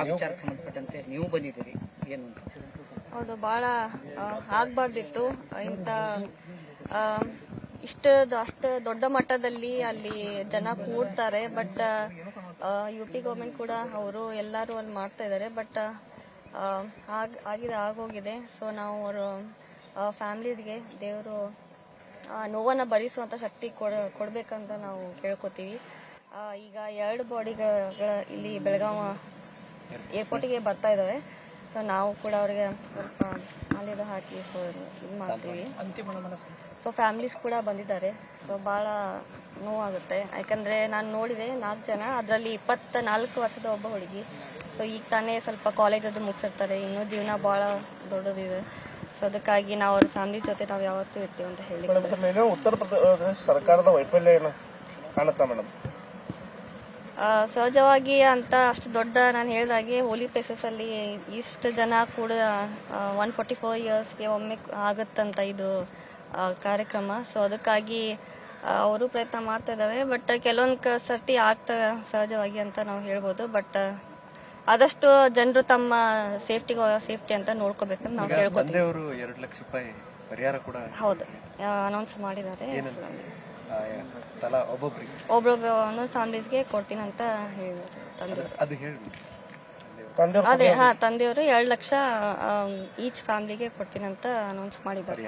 ಆ ಸಂಬಂಧಪಟ್ಟಂತೆ ನೀವು ಬಂದಿದ್ದೀರಿ. ಏನು ಹೌದು ಭಾಳ ಆಗ್ಬಾರ್ದಿತ್ತು. ಇಂಥ ಇಷ್ಟ ಅಷ್ಟು ದೊಡ್ಡ ಮಟ್ಟದಲ್ಲಿ ಅಲ್ಲಿ ಜನ ಕೂಡ್ತಾರೆ. ಬಟ್ ಯು ಪಿ ಗೌರ್ಮೆಂಟ್ ಕೂಡ ಅವರು ಎಲ್ಲರೂ ಅಲ್ಲಿ ಮಾಡ್ತಾ ಇದ್ದಾರೆ. ಬಟ್ ಆಗ, ಆಗಿದೆ, ಆಗೋಗಿದೆ. ಸೊ ನಾವು ಅವರು ಫ್ಯಾಮ್ಲೀಸ್ಗೆ ದೇವರು ನೋವನ್ನು ಭರಿಸುವಂಥ ಶಕ್ತಿ ಕೊಡ, ಕೊಡಬೇಕಂತ ನಾವು ಕೇಳ್ಕೊತೀವಿ. ಈಗ ಎರಡು ಬಾಡಿಗಳ ಇಲ್ಲಿ ಬೆಳಗಾವ ಏರ್ಪೋರ್ಟಿಗೆ ಬರ್ತಾ ಇದ್ದಾವೆ ಸೊ ನಾವು ಕೂಡ ಅವ್ರಿಗೆ ಸ್ವಲ್ಪ ಮಾಲಿದ ಹಾಕಿ ಸೊ ಇದು ಮಾಡ್ತೀವಿ. ಸೊ ಫ್ಯಾಮಿಲೀಸ್ ಕೂಡ ಬಂದಿದ್ದಾರೆ. ಸೊ ಭಾಳ ನೋವಾಗುತ್ತೆ. ಯಾಕಂದರೆ ನಾನು ನೋಡಿದೆ ನಾಲ್ಕು ಜನ ಅದರಲ್ಲಿ ಇಪ್ಪತ್ತ ನಾಲ್ಕು ವರ್ಷದ ಒಬ್ಬ ಹುಡುಗಿ. ಸೊ ಈಗ ತಾನೇ ಸ್ವಲ್ಪ ಕಾಲೇಜ್ ಅದು ಮುಗಿಸಿರ್ತಾರೆ. ಇನ್ನೂ ಜೀವನ ಭಾಳ ದೊಡ್ಡದಿದೆ. ಸೊ ಅದಕ್ಕಾಗಿ ನಾವು ಅವ್ರ ಫ್ಯಾಮಿಲಿ ಜೊತೆ ನಾವು ಯಾವತ್ತೂ ಇರ್ತೀವಿ ಅಂತ ಹೇಳಿ. ಉತ್ತರ ಪ್ರದೇಶ ಸರ್ಕಾರದ ವೈಫಲ್ಯ ಏನು ಕಾಣುತ್ತಾ ಮೇಡಮ್ ಸಹಜವಾಗಿ ಅಂತ ಅಷ್ಟು ದೊಡ್ಡ ನಾನು ಹೇಳಿದಾಗೆ ಹೋಲಿ ಪ್ಲೇಸಸ್ ಅಲ್ಲಿ ಇಷ್ಟು ಜನ ಕೂಡ ಒನ್ ಫೋರ್ಟಿ ಫೋರ್ ಇಯರ್ಸ್ಗೆ ಒಮ್ಮೆ ಆಗುತ್ತಂತ ಇದು ಕಾರ್ಯಕ್ರಮ. ಸೊ ಅದಕ್ಕಾಗಿ ಅವರು ಪ್ರಯತ್ನ ಮಾಡ್ತಾ ಇದ್ದಾವೆ ಬಟ್ ಕೆಲವೊಂದು ಸರ್ತಿ ಆಗ್ತಾ ಸಹಜವಾಗಿ ಅಂತ ನಾವು ಹೇಳ್ಬೋದು. ಬಟ್ ಆದಷ್ಟು ಜನರು ತಮ್ಮ ಸೇಫ್ಟಿಗೆ ಸೇಫ್ಟಿ ಅಂತ ನೋಡ್ಕೋಬೇಕಂತ ನಾವು ಕೇಳ್ಕೊತೀವಿ ಎರಡು ಲಕ್ಷ ರೂಪಾಯಿ ಪರಿಹಾರ ಕೂಡ ಹೌದು. ಅನೌನ್ಸ್ ಮಾಡಿದ್ದಾರೆ. ತಲಾ ಒಬ್ಬೊಬ್ರಿಗೆ? ಒಬ್ಬೊಬ್ಬ ಒಂದೊಂದು ಫ್ಯಾಮಿಲೀಸ್ಗೆ ಕೊಡ್ತೀನಿ ಅಂತ ಹೇಳಿದ್ದಾರೆ ತಂದೆ. ಅದು ಹೇಳಿ. ತಂದೆ ಅದೇ ಹಾ ತಂದೆಯವರು ಎರಡು ಲಕ್ಷ ಈಚ್ ಫ್ಯಾಮಿಲಿಗೆ ಕೊಡ್ತೀನಿ ಅಂತ ಅನೌನ್ಸ್ ಮಾಡಿದ್ದಾರೆ.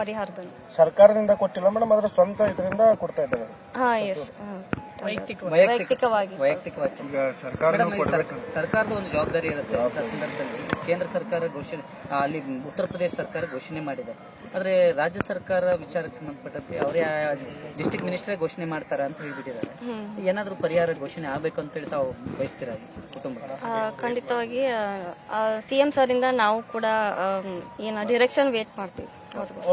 ಪರಿಹಾರದಲ್ಲಿ. ಸರ್ಕಾರದಿಂದ ಕೊಟ್ಟಿಲ್ಲ ಮೇಡಮ್ ಅದರ ಸ್ವಂತ ಇದರಿಂದ ಕೊಡ್ತಾ ಇದ್ದಾರೆ. ಹಾ ಎಸ್ ವೈಯಕ್ತಿಕವಾಗಿ. ವೈಯಕ್ತಿಕವಾಗಿ. ಈಗ ಸರ್ಕಾರ ಮೇಡಮ್, ಈ ಸರ್- ಸರ್ಕಾರದ ಒಂದು ಜವಾಬ್ದಾರಿ ಇರುತ್ತೆ. ಅಂತ ಸಂದರ್ಭದಲ್ಲಿ ಕೇಂದ್ರ ಸರ್ಕಾರ ಘೋಷಣೆ ಆ, ಅಲ್ಲಿ ಉತ್ತರ ಪ್ರದೇಶ ಸರ್ಕಾರ ಘೋಷಣೆ ಮಾಡಿದೆ. ಆದ್ರೆ ರಾಜ್ಯ ಸರ್ಕಾರ ವಿಚಾರಕ್ಕೆ ಸಂಬಂಧಪಟ್ಟಂತೆ ಅವರೇ ಡಿಸ್ಟಿಕ್ ಮಿನಿಸ್ಟರ್ ಘೋಷಣೆ ಮಾಡ್ತಾರ ಅಂತ ಹೇಳ್ಬಿಟ್ಟಿದ್ದಾರೆ. ಏನಾದ್ರೂ ಪರಿಹಾರ ಘೋಷಣೆ ಆಗ್ಬೇಕು ಅಂತ ಹೇಳಿ ತಾವು ಬಯಸ್ತೀರಾ ಕುಟುಂಬ? ಆ, ಖಂಡಿತವಾಗಿ ಸಿ ಎಂ ಸರ್ ಇಂದ ನಾವು ಕೂಡ ಆಮ್, ಏನು ಡೈರೆಕ್ಷನ್ ವೇಟ್ ಮಾಡ್ತೀವಿ. ಅವ್ರಿಗೋಸ್ಕರ.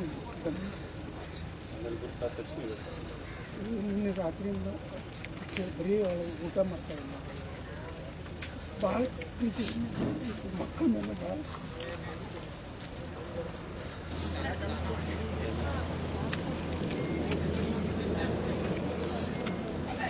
ಓಕೆ ನಿನ್ನೆ ರಾತ್ರಿಯಿಂದ ಬರೀ ಊಟ ಮಾಡ್ತಾ ಇಲ್ಲ. ಭಾಳ ಮಕ್ಕಳ ಮೇಲೆ ಭಾಳ